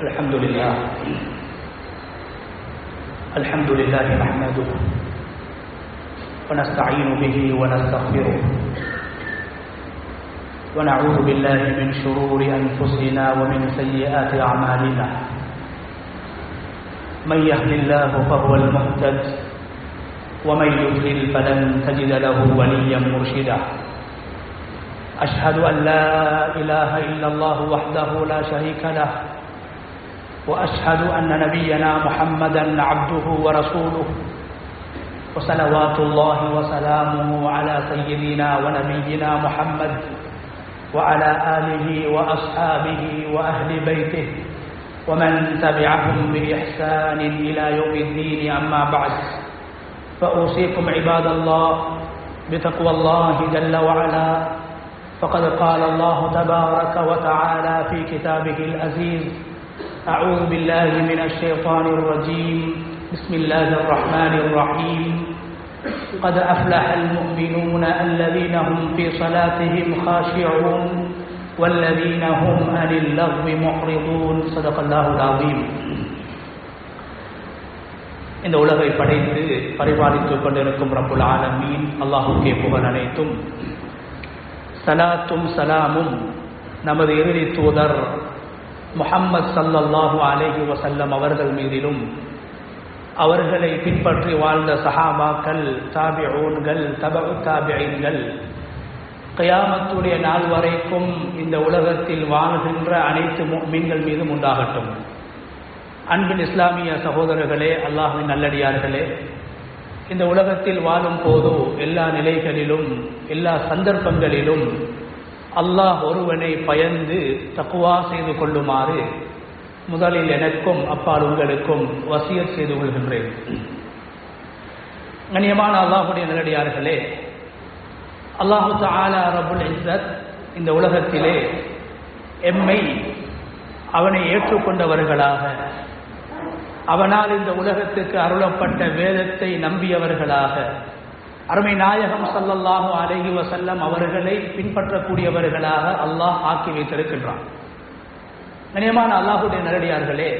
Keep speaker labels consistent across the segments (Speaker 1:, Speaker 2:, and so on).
Speaker 1: الحمد لله. الحمد لله نحمده ونستعين به ونستغفره ونعوذ بالله من شرور أنفسنا ومن سيئات أعمالنا. من يهد الله فهو المهتد ومن يضلل فلن تجد له وليا مرشدا. أشهد أن لا إله إلا الله وحده لا شريك له وأشهد أن نبينا محمدا عبده ورسوله وصلوات الله وسلامه على سيدنا ونبينا محمد وعلى آله وأصحابه وأهل بيته ومن تبعهم بإحسان إلى يوم الدين. أما بعد فأوصيكم عباد الله بتقوى الله جل وعلا. فقد قال الله تبارك وتعالى في كتابه العزيز أعوذ بالله من الشيطان الرجيم بسم الله الرحمن الرحيم قد أفلح المؤمنون الذين هم في صلاتهم خاشعون والذين هم عن اللغو معرضون صدق الله العظيم இந்த உலகை படைத்து பரிபாலித்துக் கொண்டிருக்கும் ரப்புல் ஆலமீன் அல்லாஹுக்கே புகழ் அனைத்தும் சலாத்தும் சலாமும் நமது இறுதி தூதர் முஹம்மது சல்லல்லாஹு அலேஹி வசல்லம் அவர்கள் மீதிலும் அவர்களை பின்பற்றி வாழ்ந்த சஹாபாக்கள் தாபிஊன்கள் தபு தாபியன்கள் கயாமத்துடைய நாள் வரைக்கும் இந்த உலகத்தில் வாழ்கின்ற அனைத்து மீன்கள் மீதும் உண்டாகட்டும். அன்பின் இஸ்லாமிய சகோதரர்களே அல்லாஹின் நல்லடியார்களே இந்த உலகத்தில் வாழும் போது எல்லா நிலைகளிலும் எல்லா சந்தர்ப்பங்களிலும் அல்லாஹ் ஒருவனை பயந்து தக்குவா செய்து கொள்ளுமாறு முதலில் எனக்கும் அப்பால் உங்களுக்கும் வசியர் செய்து கொள்கின்றேன். கண்ணியமான அல்லாஹுடைய நிலடியார்களே அல்லாஹு தாலா ரபுல் இசத் இந்த உலகத்திலே எம்மை அவனை ஏற்றுக்கொண்டவர்களாக அவனால் இந்த உலகத்துக்கு அருளப்பட்ட வேதத்தை நம்பியவர்களாக அருமை நாயகம் சல்லல்லாஹு அலஹி வசல்லம் அவர்களை பின்பற்றக்கூடியவர்களாக அல்லாஹ் ஆக்கி வைத்திருக்கின்றான். கனியமான அல்லாஹுடைய நேரடியார்களே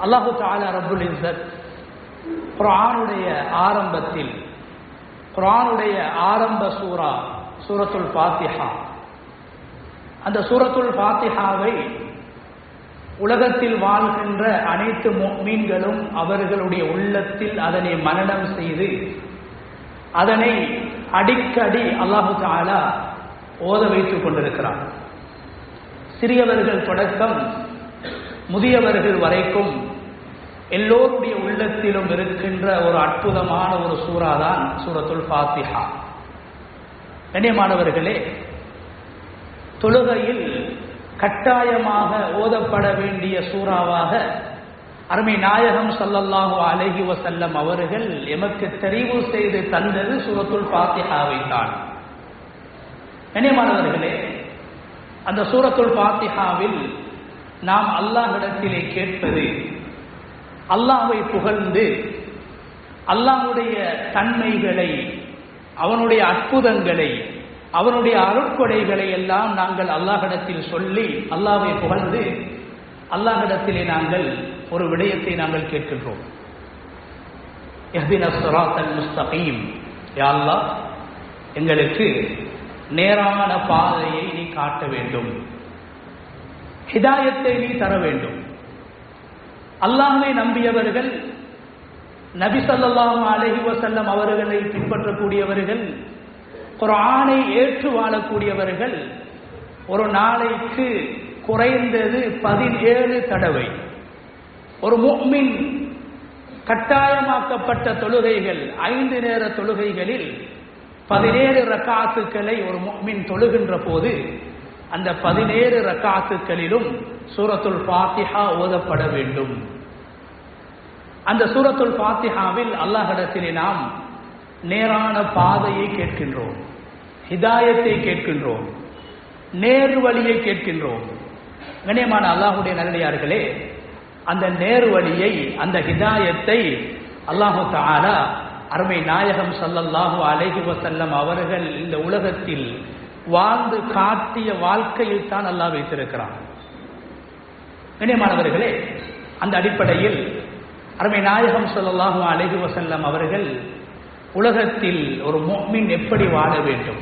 Speaker 1: அல்லாஹு தாலா ரபுல் இசத் குரானுடைய ஆரம்பத்தில் குரானுடைய ஆரம்ப சூரா சூரத்துல் பாத்திஹா அந்த சூரத்துல் பாத்திஹாவை உலகத்தில் வாழ்கின்ற அனைத்து மீன்களும் அவர்களுடைய உள்ளத்தில் அதனை மனநம் செய்து அதனை அடிக்கடி அல்லாஹு தாலா ஓத வைத்துக் கொண்டிருக்கிறார் சிறியவர்கள் தொடக்கம் முதியவர்கள் வரைக்கும் எல்லோருடைய உள்ளத்திலும் இருக்கின்ற ஒரு அற்புதமான ஒரு சூறாதான் சூரத்துல் ஃபாத்திஹா. கண்ணியமானவர்களே தொழுகையில் கட்டாயமாக ஓதப்பட வேண்டிய சூறாவாக அருமை நாயகம் சல்லல்லாஹு அலஹி வசல்லம் அவர்கள் எமக்கு தெரிவு செய்து தந்தது சூரத்துல் பாத்திஹாவை தான். கண்ணியமானவர்களே அந்த சூரத்துல் பாத்திஹாவில் நாம் அல்லாஹிடத்திலே கேட்பது அல்லாஹை புகழ்ந்து அல்லாஹுடைய தன்மைகளை அவனுடைய அற்புதங்களை அவனுடைய அருட்கொடைகளை எல்லாம் நாங்கள் அல்லாஹிடத்தில் சொல்லி அல்லாவை புகழ்ந்து அல்லாஹிடத்திலே நாங்கள் ஒரு விடயத்தை நாங்கள் கேட்கின்றோம். முஸ்தகீம். யாழ்லா எங்களுக்கு நேரான பாதையை நீ காட்ட வேண்டும். ஹிதாயத்தை நீ தர வேண்டும். அல்லாஹை நம்பியவர்கள் நபி சொல்லாஹு அலஹி வசல்லம் அவர்களை பின்பற்றக்கூடியவர்கள் குரானை ஏற்று வாழக்கூடியவர்கள் ஒரு நாளைக்கு குறைந்தது பதினேழு தடவை ஒரு முக்மின் கட்டாயமாக்கப்பட்ட தொழுகைகள் ஐந்து நேர தொழுகைகளில் பதினேழு ரக்காத்துக்களை ஒரு முக்மின் தொழுகின்ற போது அந்த பதினேழு ரக்காத்துக்களிலும் சூரத்துல் பாத்திஹா ஓதப்பட வேண்டும். அந்த சூரத்துல் பாத்திஹாவில் அல்லாஹிடத்திலே நாம் நேரான பாதையை கேட்கின்றோம் ஹிதாயத்தை கேட்கின்றோம் நேர் வழியை கேட்கின்றோம். கண்ணியமான அல்லாஹுடைய நல்லடியார்களே அந்த நேர் வழியை அந்த ஹிதாயத்தை அல்லாஹு தாலா அருமை நாயகம் சல்லல்லாஹு அலைஹி வசல்லம் அவர்கள் இந்த உலகத்தில் வாழ்ந்து காட்டிய வாழ்க்கையில் தான் அல்லாஹ் வைத்திருக்கிறான். கண்ணியமானவர்களே அந்த அடிப்படையில் அருமை நாயகம் சொல்லல்லாஹு அலைஹி வசல்லம் அவர்கள் உலகத்தில் ஒரு மொஹ்மின் எப்படி வாழ வேண்டும்?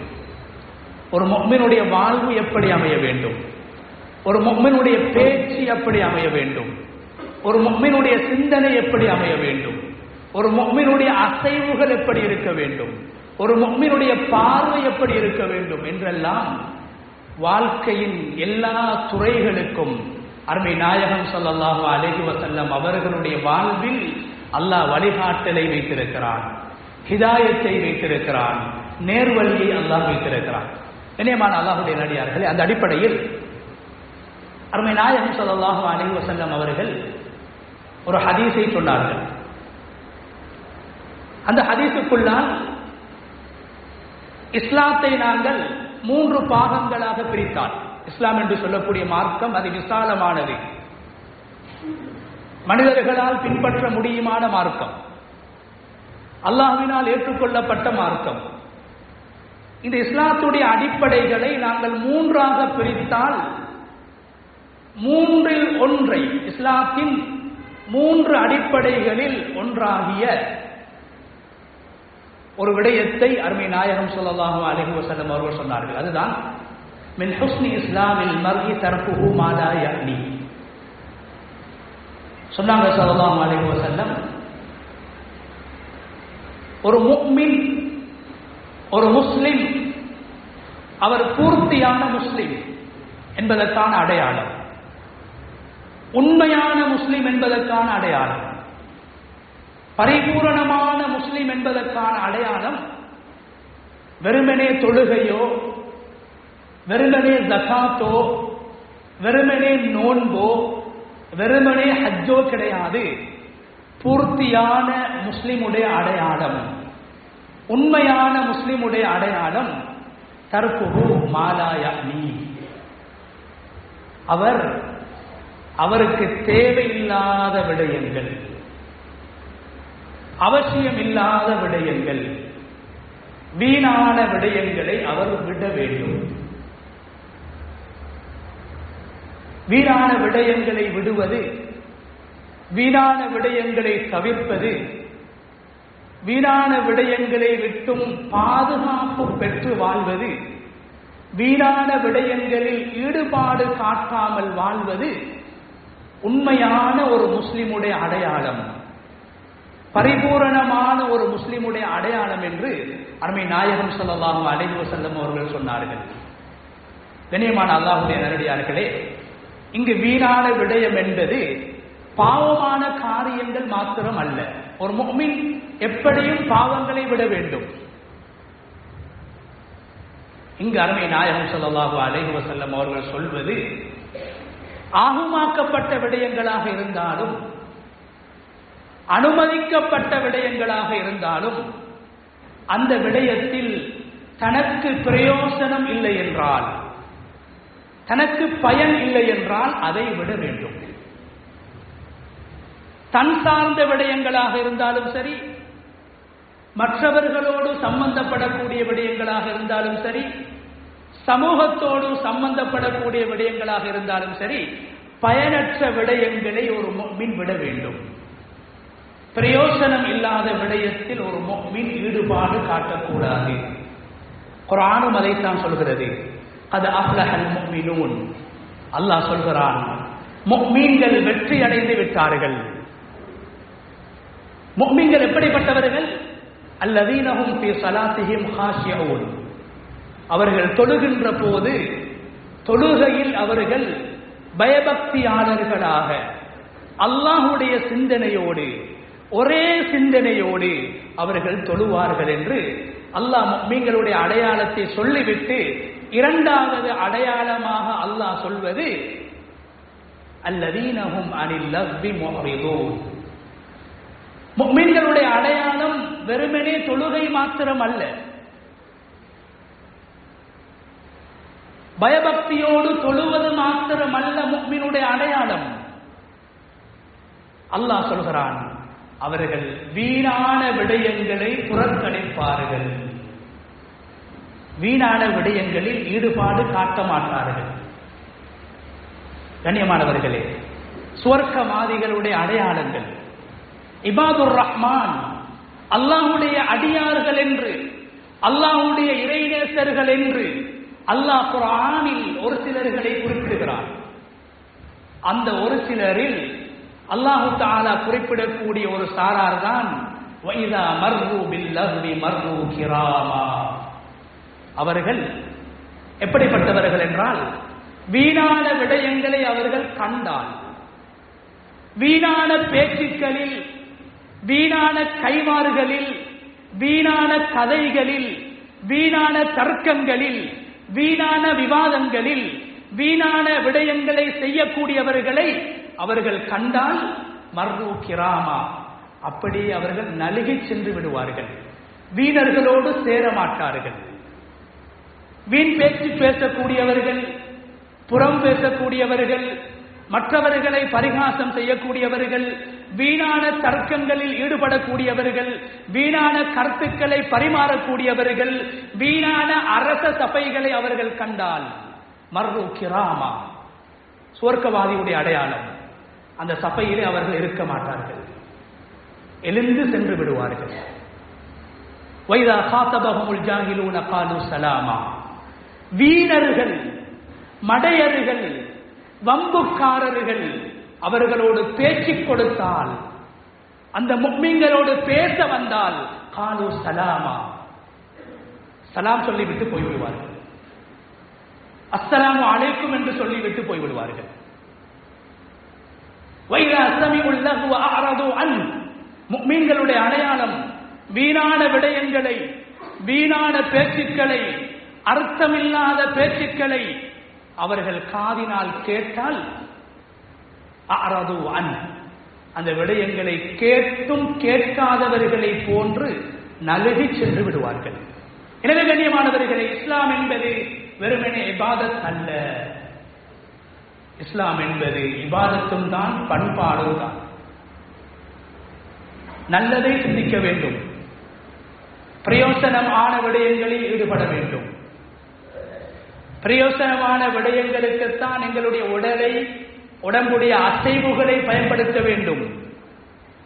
Speaker 1: ஒரு மொஹ்மினுடைய வாழ்வு எப்படி அமைய வேண்டும்? ஒரு மொஹ்மினுடைய பேச்சு எப்படி அமைய வேண்டும்? ஒரு மொஹ்மினுடைய சிந்தனை எப்படி அமைய வேண்டும்? ஒரு மொஹ்மினுடைய அசைவுகள் எப்படி இருக்க வேண்டும்? ஒரு மொஹ்மினுடைய பார்வை எப்படி இருக்க வேண்டும் என்றெல்லாம் வாழ்க்கையின் எல்லா துறைகளுக்கும் அருமை நாயகம் சொல்லல்லாஹு அலைஹி வசல்லம் அவர்களுடைய வாழ்வில் அல்லாஹ் வழிகாட்டலை வைத்திருக்கிறான் ஹிதாயத்தை வைத்திருக்கிறான் நேர்வழியை அல்லாஹ் வைத்திருக்கிறான். இணையமான அல்லாஹுடைய நடிகார்களே அந்த அடிப்படையில் அருமை நாயகம் சொல்லல்லாஹு அலைஹி வசல்லம் அவர்கள் ஒரு ஹதீஸை சொன்னார்கள். அந்த ஹதீஸுக்குள்ளால் இஸ்லாத்தை நாங்கள் மூன்று பாகங்களாக பிரித்தால். இஸ்லாம் என்று சொல்லக்கூடிய மார்க்கம் அது விசாலமானது. மனிதர்களால் பின்பற்ற முடியுமான மார்க்கம். அல்லாஹினால் ஏற்றுக்கொள்ளப்பட்ட மார்க்கம். இந்த இஸ்லாத்துடைய அடிப்படைகளை நாங்கள் மூன்றாக பிரித்தால் மூன்றில் ஒன்றை இஸ்லாத்தின் மூன்று அடிப்படைகளில் ஒன்றாகிய ஒரு விடயத்தை அருமை நாயகம் சொல்லலாஹு அலஹி வசல்லம் அவர்கள் சொன்னார்கள். அதுதான் மின் ஹுஸ்னி இஸ்லாமில் மர்ஹி தர்புஹு மாதா யக்னி. சொன்னாங்க சொல்லலாஹு அலஹி வசல்லம் ஒரு முக்மின் ஒரு முஸ்லிம் அவர் பூர்த்தியான முஸ்லிம் என்பதற்கான அடையாளம். உண்மையான முஸ்லிம் என்பதற்கான அடையாளம். பரிபூரணமான முஸ்லிம் என்பதற்கான அடையாளம் வெறுமனே தொழுகையோ வெறுமனே ஜகாத்தோ வெறுமனே நோன்போ வெறுமனே ஹஜ்ஜோ கிடையாது. பூர்த்தியான முஸ்லிமுடைய அடையாளம். உண்மையான முஸ்லிமுடைய அடையாளம் தற்போது மாலாயா நீ அவர் அவருக்கு தேவையில்லாத விடயங்கள். அவசியம் இல்லாத விடயங்கள். வீணான விடயங்களை அவர் விட வேண்டும். வீணான விடயங்களை விடுவது வீணான விடயங்களை தவிர்ப்பது வீணான விடயங்களை விட்டும் பாதுகாப்பு பெற்று வாழ்வது வீணான விடயங்களில் ஈடுபாடு காட்டாமல் வாழ்வது உண்மையான ஒரு முஸ்லிமுடைய அடையாளம். பரிபூரணமான ஒரு முஸ்லிமுடைய அடையாளம் என்று அருமை நாயகம் சொல்லலாம் அடைந்து செல்லும் அவர்கள் சொன்னார்கள். கண்ணியமான அல்லாஹுடைய நேரடியார்களே இங்கு வீணான விடயம் என்பது பாவமான காரியங்கள் மாத்திரம் அல்ல. ஒரு முகமின் எப்படியும் பாவங்களை விட வேண்டும். இங்கு அருமை நாயகம் சொல்லலாஹு அலைஹி வசல்லம் அவர்கள் சொல்வது ஆகுமாக்கப்பட்ட விடயங்களாக இருந்தாலும் அனுமதிக்கப்பட்ட விடயங்களாக இருந்தாலும் அந்த விடயத்தில் தனக்கு பிரயோசனம் இல்லை என்றால் தனக்கு பயன் இல்லை என்றால் அதை விட வேண்டும். தன் சார்ந்த விடயங்களாக இருந்தாலும் சரி மற்றவர்களோடு சம்பந்தப்படக்கூடிய விடயங்களாக இருந்தாலும் சரி சமூகத்தோடு சம்பந்தப்படக்கூடிய விடயங்களாக இருந்தாலும் சரி பயனற்ற விடயங்களை ஒரு மின் விட வேண்டும். பிரயோசனம் இல்லாத விடயத்தில் ஒரு மின் ஈடுபாடு காட்டக்கூடாது. குரானும் அதைத்தான் சொல்கிறது. அது அப்லஹல் முக்மினூன் அல்லாஹ் சொல்கிறான் முக்மீன்கள் வெற்றி அடைந்து விட்டார்கள். முக்மீன்கள் எப்படிப்பட்டவர்கள்? அல்லதீனஹும் பி ஸலாத்திஹிம் ஹாஷியூன் அவர்கள் தொழுகின்ற போது தொழுகையில் அவர்கள் பயபக்தியாளர்களாக அல்லாஹுடைய சிந்தனையோடு ஒரே சிந்தனையோடு அவர்கள் தொழுவார்கள் என்று அல்லாஹ் மீங்களுடைய அடையாளத்தை சொல்லிவிட்டு இரண்டாவது அடையாளமாக அல்லாஹ் சொல்வது அல்லதீனஹும் அனில் லவ்வி முஹ்ரிதூன். அடையாளம் வெறுமனே தொழுகை மாத்திரம் அல்ல பயபக்தியோடு தொழுவது மாத்திரம் அல்ல அடையாளம். அல்லாஹ் சொல்கிறான் அவர்கள் வீணான விடயங்களை புறக்கணிப்பார்கள். வீணான விடயங்களில் ஈடுபாடு காட்ட மாட்டார்கள். கண்ணியமானவர்களே சுவர்க்கவாதிகளுடைய அடையாளங்கள். இபாதுர் ரஹ்மான் அல்லாஹுடைய அடியார்கள் என்று அல்லாஹுடைய இறைநேசர்கள் என்று அல்லாஹ் குரானில் ஒரு சிலர்களை குறிப்பிடுகிறார். அந்த ஒரு சிலரில் அல்லாஹு தாலா குறிப்பிடக்கூடிய ஒரு சாரார் தான் அவர்கள் எப்படிப்பட்டவர்கள் என்றால் வீணான விடயங்களை அவர்கள் கண்டால் வீணான பேச்சுக்களில் வீணான கைமாறுகளில் வீணான கதைகளில் வீணான தர்க்கங்களில் வீணான விவாதங்களில் வீணான விடயங்களை செய்யக்கூடியவர்களை அவர்கள் கண்டால் மர்ரு கிராமா. அப்படியே அவர்கள் நலுகி சென்று விடுவார்கள். வீணர்களோடு சேர மாட்டார்கள். வீண் பேச்சு பேசக்கூடியவர்கள் புறம் பேசக்கூடியவர்கள் மற்றவர்களை பரிகாசம் செய்யக்கூடியவர்கள் வீணான தர்க்கங்களில் ஈடுபடக்கூடியவர்கள் வீணான கருத்துக்களை பரிமாறக்கூடியவர்கள் வீணான அரச சபைகளை அவர்கள் கண்டால் மர்ரு கிராமா சுவர்க்கவாதியுடைய அடையாளம். அந்த சபையிலே அவர்கள் இருக்க மாட்டார்கள். எழுந்து சென்று விடுவார்கள். வைதா காத்தபகமுல் ஜாகிலூன காலு சலாமா. வீணர்கள் மடையர்கள் வம்புக்காரர்கள் அவர்களோடு பேச்சு கொடுத்தால் அந்த முக்மீங்களோடு பேச வந்தால் காலு சலாமா. சலாம் சொல்லிவிட்டு போய்விடுவார்கள். அஸ்ஸலாமு அழைக்கும் என்று சொல்லிவிட்டு போய்விடுவார்கள். வைரா அசமி உள்ளகு அன். முக்மீன்களுடைய அடையாளம் வீணான விடயங்களை வீணான பேச்சுக்களை அர்த்தமில்லாத பேச்சுக்களை அவர்கள் காதினால் கேட்டால் அறது அன். அந்த விடயங்களை கேட்டும் கேட்காதவர்களை போன்று நழுகி சென்று விடுவார்கள். எனவே கண்ணியமானவர்களே இஸ்லாம் என்பது வெறுமனே இபாதத் அல்ல. இஸ்லாம் என்பது இபாதத்தும் தான் பண்பாடும் தான். நல்லதை சிந்திக்க வேண்டும். பிரயோசனம் ஆன விடயங்களில் ஈடுபட வேண்டும். பிரயோசனமான விடயங்களுக்குத்தான் எங்களுடைய உடலை உடம்புடைய அசைவுகளை பயன்படுத்த வேண்டும்.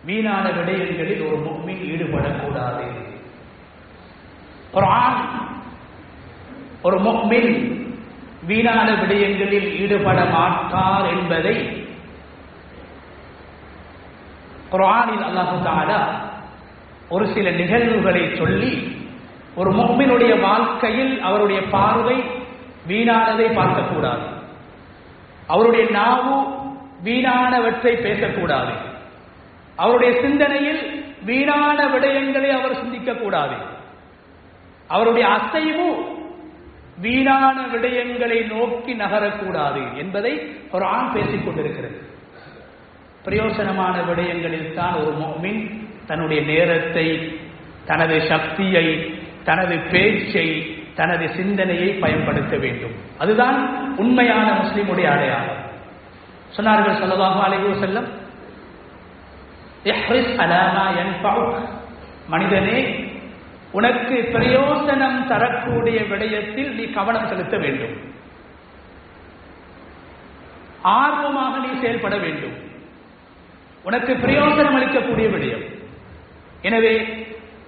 Speaker 1: வீணான விடயங்களில் ஒரு முக்மின் ஈடுபடக்கூடாது. குர்ஆன் ஒரு முக்மின் வீணான விடயங்களில் ஈடுபட மாட்டார் என்பதை குரானில் அல்லாஹு தாலா ஒரு சில நிகழ்வுகளை சொல்லி ஒரு முக்மினுடைய வாழ்க்கையில் அவருடைய பார்வை வீணானதை பார்க்கக்கூடாது. அவருடைய நாவு வீணானவற்றை பேசக்கூடாது. அவருடைய சிந்தனையில் வீணான விடயங்களை அவர் சிந்திக்கக்கூடாது. அவருடைய அசைவு வீணான விடயங்களை நோக்கி நகரக்கூடாது என்பதை ஒரு ஆண் பேசிக் கொண்டிருக்கிறது. பிரயோசனமான விடயங்களில் தான் ஒரு மோமின் தன்னுடைய நேரத்தை தனது சக்தியை தனது பேச்சை தனது சிந்தனையை பயன்படுத்த வேண்டும். அதுதான் உண்மையான முஸ்லிமுடைய அடையாளம். சொன்னார்கள் சொல்லதாக அலைவோ செல்லம் மனிதனே உனக்கு பிரயோசனம் தரக்கூடிய விடயத்தில் நீ கவனம் செலுத்த வேண்டும். ஆர்வமாக நீ செயல்பட வேண்டும். உனக்கு பிரயோசனம் அளிக்கக்கூடிய விடயம். எனவே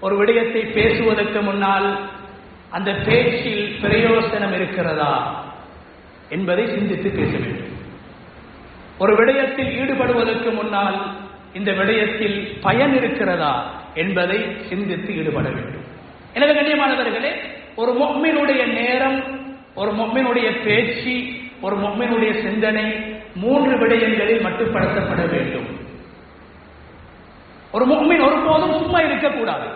Speaker 1: ஒரு விடயத்தை பேசுவதற்கு முன்னால் அந்த பேச்சில் பிரயோசனம் இருக்கிறதா என்பதை சிந்தித்து பேச வேண்டும். ஒரு விடயத்தில் ஈடுபடுவதற்கு முன்னால் இந்த விடயத்தில் பயன் இருக்கிறதா என்பதை சிந்தித்து ஈடுபட வேண்டும். எனவே கண்ணியமானவர்களே ஒரு மொம்மினுடைய நேரம் ஒரு மொம்மினுடைய பேச்சு ஒரு மொம்மினுடைய சிந்தனை மூன்று விடயங்களில் மட்டுப்படுத்தப்பட வேண்டும். ஒரு மொம்மின் ஒருபோதும் சும்மா இருக்கக்கூடாது.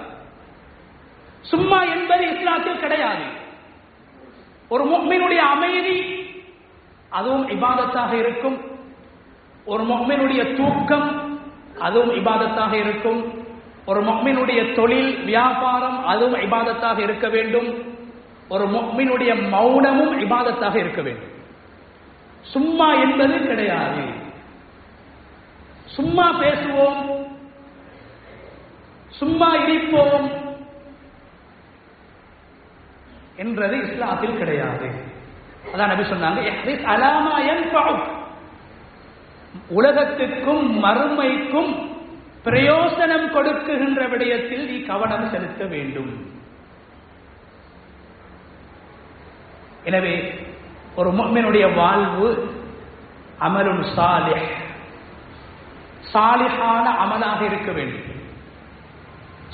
Speaker 1: சும்மா என்பது இஸ்லாத்தில் கிடையாது. ஒரு முக்மினுடைய அமைதி அதுவும் இபாதத்தாக இருக்கும். ஒரு முக்மினுடைய தூக்கம் அதுவும் இபாதத்தாக இருக்கும். ஒரு முக்மினுடைய தொழில் வியாபாரம் அதுவும் இபாதத்தாக இருக்க வேண்டும். ஒரு முக்மினுடைய மௌனமும் இபாதத்தாக இருக்க வேண்டும். சும்மா என்பது கிடையாது. சும்மா பேசுவோம். சும்மா இருப்போம். என்றது இஸ்லாத்தில் கிடையாது. அதான் நபி சொன்னாங்க உலகத்துக்கும் மறுமைக்கும் பிரயோசனம் கொடுக்குகின்ற விடயத்தில் நீ கவனம் செலுத்த வேண்டும். எனவே ஒரு முக்மினுடைய வாழ்வு அமலும் சாலிஹ். சாலிஹான அமலாக இருக்க வேண்டும்.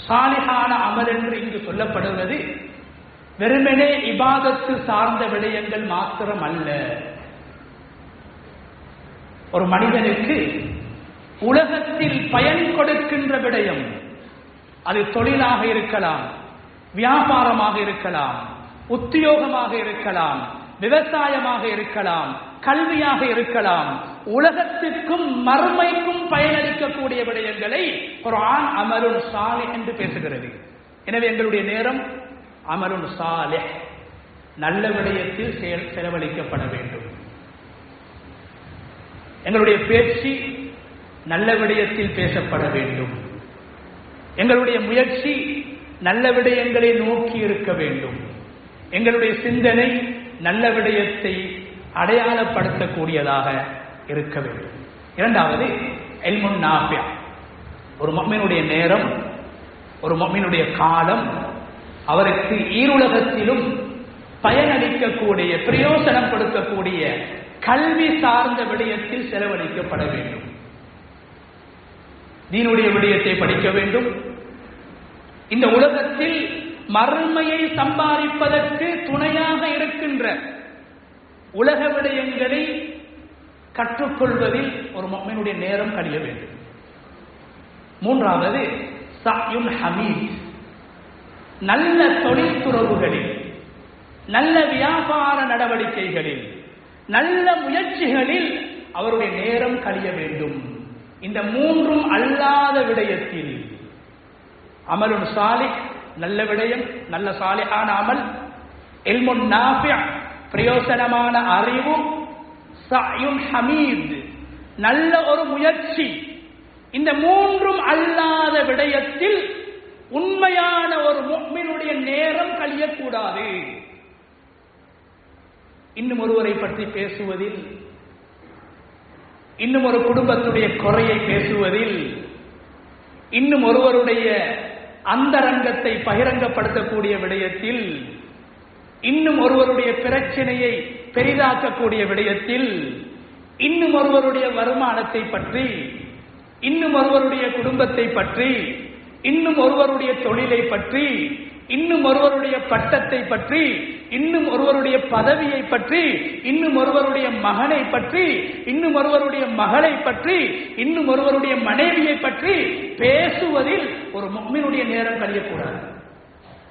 Speaker 1: சாலிஹான அமல் என்று இங்கு சொல்லப்படுவது வெறுமனே இபாதத்து சார்ந்த விடயங்கள் மாத்திரம் அல்ல ஒரு மனிதனுக்கு உலகத்தில் பயன் கொடுக்கின்ற விடயம் அது தொழிலாக இருக்கலாம் வியாபாரமாக இருக்கலாம் உத்தியோகமாக இருக்கலாம் விவசாயமாக இருக்கலாம் கல்வியாக இருக்கலாம். உலகத்திற்கும் மறுமைக்கும் பயனளிக்கக்கூடிய விடயங்களை குரான் அமருள் சாலை என்று பேசுகிறது. எனவே எங்களுடைய நேரம் அமருன் சாலே நல்ல விடயத்தில் செயல் செலவழிக்கப்பட வேண்டும். எங்களுடைய பேச்சு நல்ல விடயத்தில் பேசப்பட வேண்டும். எங்களுடைய முயற்சி நல்ல விடயங்களை நோக்கி இருக்க வேண்டும். எங்களுடைய சிந்தனை நல்ல விடயத்தை அடையாளப்படுத்தக்கூடியதாக இருக்க வேண்டும். இரண்டாவது எல்முன் நாபியா ஒரு மம்மினுடைய நேரம் ஒரு மம்மினுடைய காலம் அவருக்கு ஈருலகத்திலும் பயனளிக்கக்கூடிய பிரயோசனப்படுத்தக்கூடிய கொடுக்கக்கூடிய கல்வி சார்ந்த விடயத்தில் செலவழிக்கப்பட வேண்டும். நீனுடைய விடயத்தை படிக்க வேண்டும். இந்த உலகத்தில் மறுமையை சம்பாதிப்பதற்கு துணையாக இருக்கின்ற உலக விடயங்களை கற்றுக்கொள்வதில் ஒரு மம்மினுடைய நேரம் கழிய வேண்டும். மூன்றாவது சாயுன் ஹமீத். நல்ல தொழில்துறவுகளில் நல்ல வியாபார நடவடிக்கைகளில் நல்ல முயற்சிகளில் அவருடைய நேரம் கழிய வேண்டும். இந்த மூன்றும் அல்லாத விடயத்தில் அமலுன் சாலிக் நல்ல விடயம் நல்ல சாலிஹான அமல் எல்முன் நாஃபியா பிரயோசனமான அறிவு சயுன் ஹமீத் நல்ல ஒரு முயற்சி. இந்த மூன்றும் அல்லாத விடயத்தில் உண்மையான ஒரு முக்மினுடைய நேரம் கழியக்கூடாது. இன்னும் ஒருவரை பற்றி பேசுவதில் இன்னும் ஒரு குடும்பத்துடைய குறையை பேசுவதில் இன்னும் ஒருவருடைய அந்தரங்கத்தை பகிரங்கப்படுத்தக்கூடிய விடயத்தில் இன்னும் ஒருவருடைய பிரச்சனையை பெரிதாக்கக்கூடிய விடயத்தில் இன்னும் ஒருவருடைய வருமானத்தை பற்றி இன்னும் ஒருவருடைய குடும்பத்தை பற்றி இன்னும் ஒருவருடைய தொழிலை பற்றி இன்னும் ஒருவருடைய பட்டத்தை பற்றி இன்னும் ஒருவருடைய பதவியை பற்றி இன்னும் ஒருவருடைய மகனை பற்றி இன்னும் ஒருவருடைய மகளை பற்றி இன்னும் ஒருவருடைய மனைவியை பற்றி பேசுவதில் ஒரு முக்மினுடைய நேரம் கழியக்கூடாது.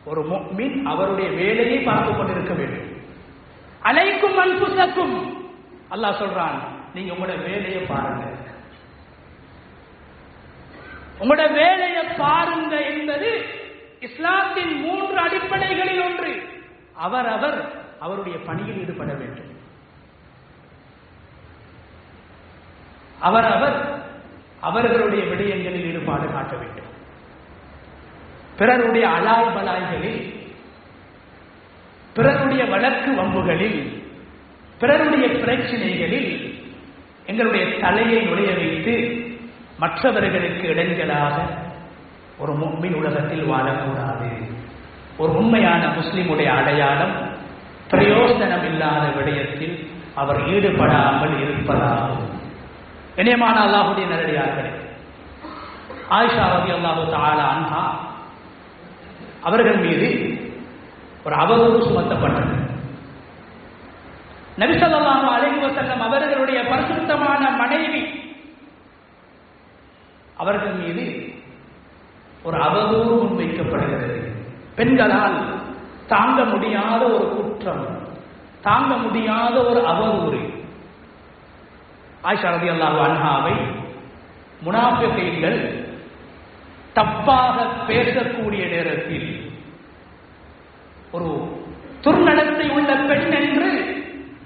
Speaker 1: ஒரு முக்மின் அவருடைய வேலையை பார்த்து கொண்டிருக்க வேண்டும். அலைக்கும் அன்புசக்கும். அல்லாஹ் சொல்றான் நீங்க உங்களோட வேலையை பாருங்க. உங்களோட வேலையை பாருங்க என்பது இஸ்லாத்தின் மூன்று அடிப்படைகளில் ஒன்று. அவரவர் அவருடைய பணியில் ஈடுபட வேண்டும். அவரவர் அவர்களுடைய விடயங்களில் ஈடுபாடு காட்ட வேண்டும். பிறருடைய அலாய் பலாய்களில் பிறருடைய வழக்கு வம்புகளில் பிறருடைய பிரச்சனைகளில் எங்களுடைய தலையை நுழைய வைத்து மற்றவர்களுக்கு இடைஞ்சலாக ஒரு முக்மின் உலகத்தில் வாழக்கூடாது. ஒரு உண்மையான முஸ்லிமுடைய அடையாளம் பிரயோசனம் இல்லாத விடயத்தில் அவர் ஈடுபடாமல் இருப்பதாகும். இணையமான அல்லாஹுடைய நேரடியார்களே ஆயிஷா ரவி அல்லாஹு தாலா அன்ஹா அவர்கள் மீது ஒரு அவதூறு சுமத்தப்பட்டது. நபிசல்லாஹு அலைஹி வஸல்லம் அவர்களுடைய பரிசுத்தமான மனைவி அவர்கள் மீது ஒரு அவதூறு முன்வைக்கப்படுகிறது பெண்களால் தாங்க முடியாத ஒரு குற்றம் தாங்க முடியாத ஒரு அவதூறு. ஆயிஷா ரதி அல்லாஹ் அன்ஹாவை முனாஃபிகள் தப்பாக பேசக்கூடிய நேரத்தில் ஒரு துர்நடத்தை உள்ள பெண் என்று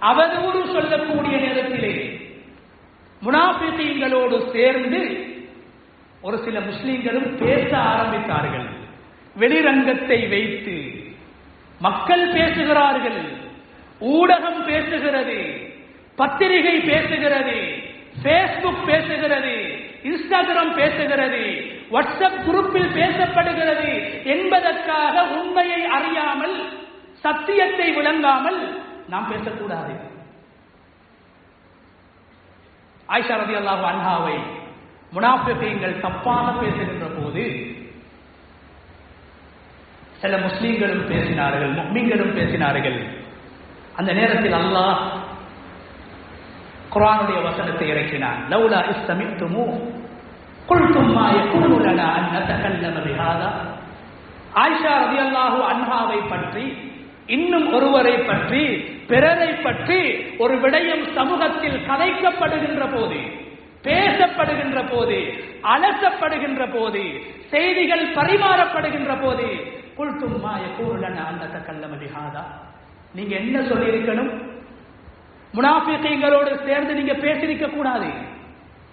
Speaker 1: அவதூறு சொல்லக்கூடிய நேரத்திலே முனாஃபிகளோடு சேர்ந்து ஒரு சில முஸ்லிம்களும் பேச ஆரம்பித்தார்கள். வெளிரங்கத்தை வைத்து மக்கள் பேசுகிறார்கள். ஊடகம் பேசுகிறது. பத்திரிகை பேசுகிறது. பேஸ்புக் பேசுகிறது. இன்ஸ்டாகிராம் பேசுகிறது. வாட்ஸ்அப் குரூப்பில் பேசப்படுகிறது என்பதற்காக உண்மையை அறியாமல் சத்தியத்தை விளங்காமல் நாம் பேசக்கூடாது. ஆயிஷா ரதி அல்லாஹு அன்ஹாவை முனாஃபிகங்கள் தப்பாக பேசுகின்ற போது சில முஸ்லீம்களும் பேசினார்கள் முக்மீன்களும் பேசினார்கள் அந்த நேரத்தில் அல்லாஹ் குர்ஆனுடைய வசனத்தை இறக்கினான் லௌலா இஸ்தமித்துமு قلتم ما يكون لنا ان نتكلم بهذا ஆயிஷா ரலியல்லாஹு அன்ஹாவை பற்றி இன்னும் ஒருவரை பற்றி பிறரை பற்றி ஒரு விடயம் சமூகத்தில் கதைக்கப்படுகின்ற போது பேசப்படுகின்ற போது அலசப்படுகின்ற போது செய்திகள் பரிமாறப்படுகின்ற போது குல்தும்மா யகூலன அந்த கல்லம பிஹாதா நீங்க என்ன சொல்லியிருக்கணும்? முனாஃபிகீங்களோடு சேர்ந்து நீங்க பேசிருக்க கூடாது.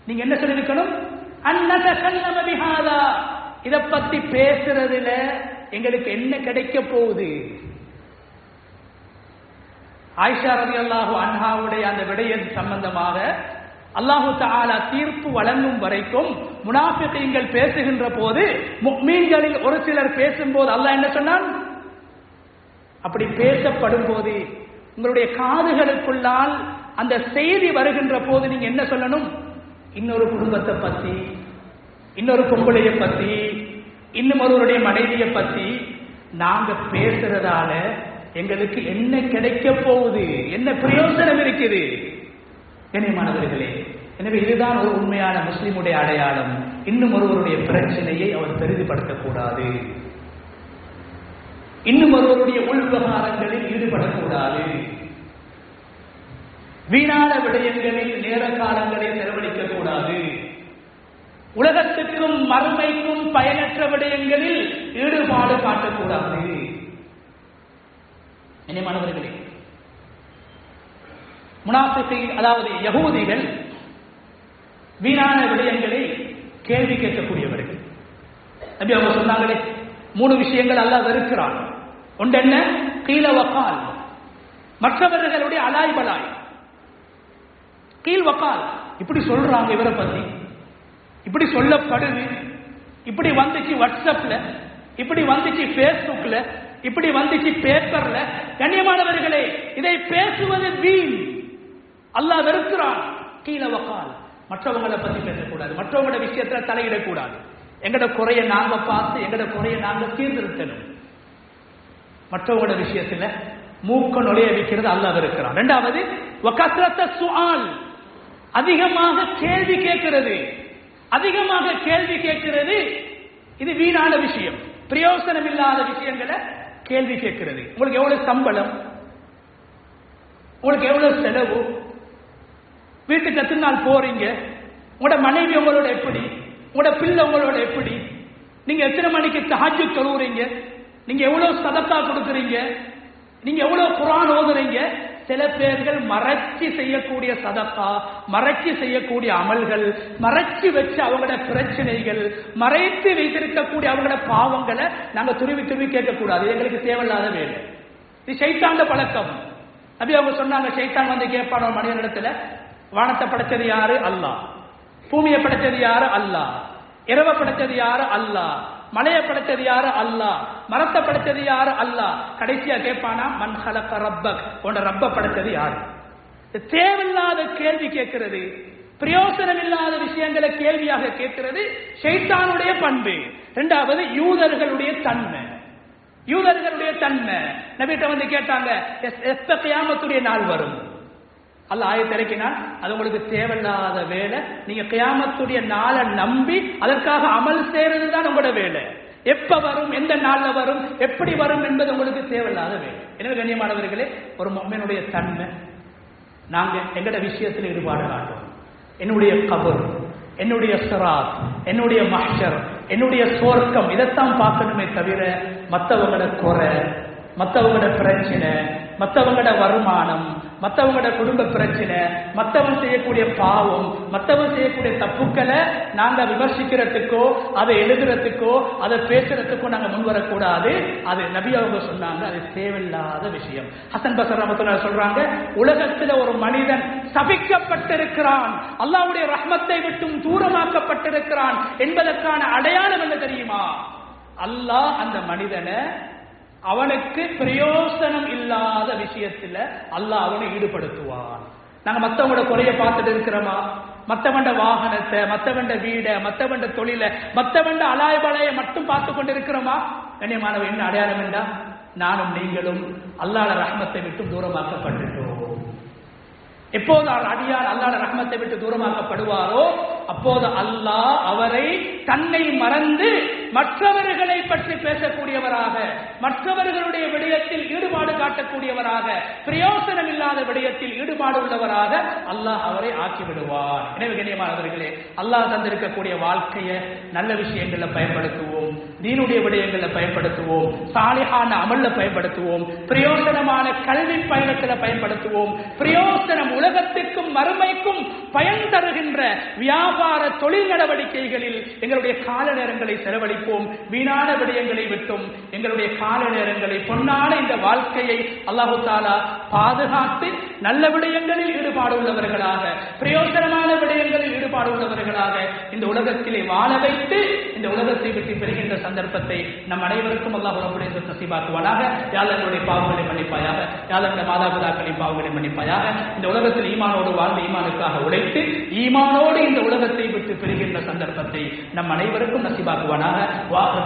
Speaker 1: நீங்க என்ன சொல்லியிருக்கணும்? அன்னத கல்லம இத பத்தி பேசுறதுல எங்களுக்கு என்ன கிடைக்க போகுது? ஆயிஷா ரவி அல்லாஹு அன்ஹாவுடைய அந்த விடயம் சம்பந்தமாக அல்லாஹு தாலா தீர்ப்பு வழங்கும் வரைக்கும் முனாஃபிகீங்கள் பேசுகின்ற போது முக்மீன்களில் ஒரு சிலர் பேசும்போது அல்லாஹ் என்ன சொன்னான்? அப்படி பேசப்படும் போது உங்களுடைய காதுகளுக்குள்ளால் அந்த செய்தி வருகின்ற போது நீங்க என்ன சொல்லணும்? இன்னொரு குடும்பத்தை பத்தி இன்னொரு பொம்பளைய பத்தி இன்னும் ஒருவருடைய மனைவியை பத்தி நாங்க பேசுறதால எங்களுக்கு என்ன கிடைக்க போகுது? என்ன பிரயோஜனம் இருக்குது? கண்ணியமானவர்களே எனவே இதுதான் ஒரு உண்மையான முஸ்லிமுடைய அடையாளம். இன்னும் ஒருவருடைய பிரச்சனையை அவர் பெரிதுபடுத்தக்கூடாது. இன்னும் ஒருவருடைய உள்விவகாரங்களில் ஈடுபடக்கூடாது. வீணான விடயங்களில் நேர காலங்களை செலவழிக்க கூடாது உலகத்துக்கும் மறுமைக்கும் பயனற்ற விடயங்களில் ஈடுபாடு காட்டக்கூடாது. இனிமானவர்களே முனாஃபிகை அதாவது யகூதிகள் வீணான விடயங்களை கேள்வி கேட்கக்கூடியவர்கள். நபி அவங்க சொன்னாங்களே மூணு விஷயங்கள் அல்லாஹ் வெறுக்கிறான். ஒன்று என்ன? கீழ வக்கால். மற்றவர்களுடைய அலாய் பலாய் கீழ் வக்கால். இப்படி சொல்றாங்க இவரை பத்தி. இப்படி சொல்லப்படுது இப்படி வந்துச்சு வாட்ஸ்அப்ல இப்படி வந்துச்சு பேஸ்புக்ல இப்படி வந்துச்சு பேப்பர்ல கண்ணியமானவர்களே இதை பேசுவது வீண். அல்லாஹ் வெறுக்கிறான். கீழ வக்கால். மற்றவங்களை பத்தி பேசக்கூடாது. மற்றவங்களோட விஷயத்துல தலையிடக்கூடாது. எங்கட குறைய நாங்க பார்த்து எங்கட குறைய நாங்க தீர்ந்திருக்கணும் மற்றவங்களோட விஷயத்துல மூக்க நுழைய வைக்கிறது அல்லாஹ் இருக்கிறான் ரெண்டாவது வகத்ரத்த சுஆல். அதிகமாக கேள்வி கேட்கிறது. அதிகமாக கேள்வி கேட்கிறது. இது வீணான விஷயம். பிரயோசனம் இல்லாத விஷயங்களை கேள்வி கேட்கிறது. உங்களுக்கு எவ்வளவு சம்பளம்? உங்களுக்கு எவ்வளவு செலவு? வீட்டுக்கு எத்தனை நாள் போறீங்க? உங்களோட மனைவி உங்களோட எப்படி? உங்களோட பிள்ளை உங்களோட எப்படி? நீங்க எத்தனை மணிக்கு தஹஜ்ஜு தொழுவுறீங்க? நீங்க எவ்வளவு சதத்தா கொடுக்குறீங்க? நீங்க எவ்வளவு குரான் ஓதுறீங்க? சில பேர்கள் மறைச்சி செய்யக்கூடிய சதக்கா மறைச்சி செய்யக்கூடிய அமல்கள் மறைச்சி வச்சு அவங்களோட பிரச்சனைகள் மறைத்து வைத்திருக்கக்கூடிய அவங்களோட பாவங்களை நாங்க துருவி துருவி கேட்கக்கூடாது. எங்களுக்கு தேவையில்லாத வேலை. இது சைத்தாண்ட பழக்கம். அப்படி அவங்க சொன்னாங்க சைத்தான் வந்து கேட்பான ஒரு மனிதனிடத்துல? வானத்தை படைச்சது யாரு? அல்லாஹ். பூமியை படைச்சது யாரு? அல்லாஹ். இரவை படைச்சது யாரு? அல்லாஹ். மலையை படைச்சது யாரு? அல்லாஹ். மரத்தை படைச்சது யாரு? அல்லாஹ். கடைசியா கேட்பானா மண் ஹலக ரப்பக் உன ரப்ப படைச்சது யாரு? தேவையில்லாத கேள்வி கேட்கிறது. பிரயோசனம் இல்லாத விஷயங்களை கேள்வியாக கேட்கிறது. ஷைத்தானுடைய பண்பு. இரண்டாவது யூதர்களுடைய தன்மை. யூதர்களுடைய தன்மை. நபிட்ட வந்து கேட்டாங்க எஸ்- எப்ப கியாமத்துடைய நாள் வரும்? அல்ல ஆயத்தை இறக்கினான். அது உங்களுக்கு தேவையில்லாத வேலை. நீங்க கியாமத்துடைய நாளை நம்பி அதற்காக அமல் செய்யறது தான் உங்களோட வேலை. எப்ப வரும் எந்த நாள்ல வரும் எப்படி வரும் என்பது உங்களுக்கு தேவையில்லாத வேலை. எனவே கண்ணியமானவர்களே ஒரு மொம்மனுடைய தன்மை நாங்க எங்கட விஷயத்தில் ஈடுபாடு காட்டுவோம் என்னுடைய கபர் என்னுடைய சிராத் என்னுடைய மஹ்ஷர் என்னுடைய சோர்க்கம் இதைத்தான் பார்க்கணுமே தவிர மற்றவங்களோட குறை மற்றவங்களோட பிரச்சனை மற்றவங்களோட வருமானம் மத்தவங்களோட குடும்ப பிரச்சனை மத்தவன் செய்யக்கூடிய பாவம் மத்தவன் செய்யக்கூடிய தப்புக்களை நாங்க விமர்சிக்கிறதுக்கோ அதை எழுதுறதுக்கோ அதை பேசுறதுக்கோ நாங்க முன் வரக்கூடாது. அது நபி அவங்க சொன்னாங்க. அது தேவையில்லாத விஷயம். ஹசன் பசர் ரமத்துல சொல்றாங்க உலகத்துல ஒரு மனிதன் சபிக்கப்பட்டிருக்கிறான். அல்லாஹ்வுடைய ரஹ்மத்தை விட்டும் தூரமாக்கப்பட்டிருக்கிறான். என்பதற்கான அடையாளம் என்ன தெரியுமா? அல்லாஹ் அந்த மனிதனை அவனுக்கு பிரயோசனம் இல்லாத விஷயத்துல அல்லாஹ் அவனை ஈடுபடுத்துவான். நாங்க மத்தவங்களோட குறைய பார்த்துட்டு இருக்கிறோமா? மத்தவண்ட வாகனத்தை மத்தவண்ட வீட மத்தவண்ட தொழில மத்தவண்ட அலாய்பலையை மட்டும் பார்த்து கொண்டு இருக்கிறோமா கண்ணியமானவ என்ன அடையாளம் என்றா நானும் நீங்களும் அல்லாஹ் ரஹ்மத்தை விட்டு தூரமாக்கப்பட்டுட்டோம். எப்போது அவர் அடியார் அல்லாட ரஹ்மத்தை விட்டு தூரமாக்கப்படுவாரோ அப்போது அல்லாஹ் அவரை தன்னை மறந்து மற்றவர்களை பற்றி பேசக்கூடியவராக மற்றவர்களுடைய விடயத்தில் ஈடுபாடு காட்டக்கூடியவராக பிரயோசனம் இல்லாத விடயத்தில் ஈடுபாடு உள்ளவராக அல்லாஹ் அவரை ஆக்கி விடுவார் எனவே கண்ணியமானவர்களே அல்லாஹ் தந்திருக்கக்கூடிய வாழ்க்கையை நல்ல விஷயங்களில் பயன்படுத்துவோம் தீனுடைய விடயங்களை பயன்படுத்துவோம் சாலிஹான அமல்ல பயன்படுத்துவோம் பிரயோசனமான கல்வி பயணத்தில் பயன்படுத்துவோம் பிரயோசனம் உலகத்திற்கும் மறுமைக்கும் பயன் தருகின்ற வியாபார தொழில் நடவடிக்கைகளில் எங்களுடைய கால நேரங்களை செலவழிப்போம். வீணான விடயங்களை விட்டும். எங்களுடைய கால நேரங்களை பொன்னான இந்த வாழ்க்கையை அல்லாஹு தாலா பாதுகாத்து நல்ல விடயங்களில் ஈடுபாடு உள்ளவர்களாக பிரயோஜனமான விடயங்களில் ஈடுபாடு உள்ளவர்களாக இந்த உலகத்திலே வாழ வைத்து இந்த உலகத்தை விட்டு பெறுகின்ற சந்தர்ப்பத்தை நம் அனைவருக்கும் அல்லாஹ் ரபுடைய நசீபாக்குவானாக. யாழர்களுடைய பாவங்களை மன்னிப்பாயாக? யாதங்களுடைய மாதா பிதாக்களின் பாவங்களை மன்னிப்பாயாக? இந்த உலகத்தில் ஈமானோடு வாழ்ந்து ஈமானுக்காக உழைத்து ஈமானோடு இந்த உலகத்தை விட்டு பெறுகின்ற சந்தர்ப்பத்தை நம் அனைவருக்கும் நசீபாக்குவானாக. வாக்கு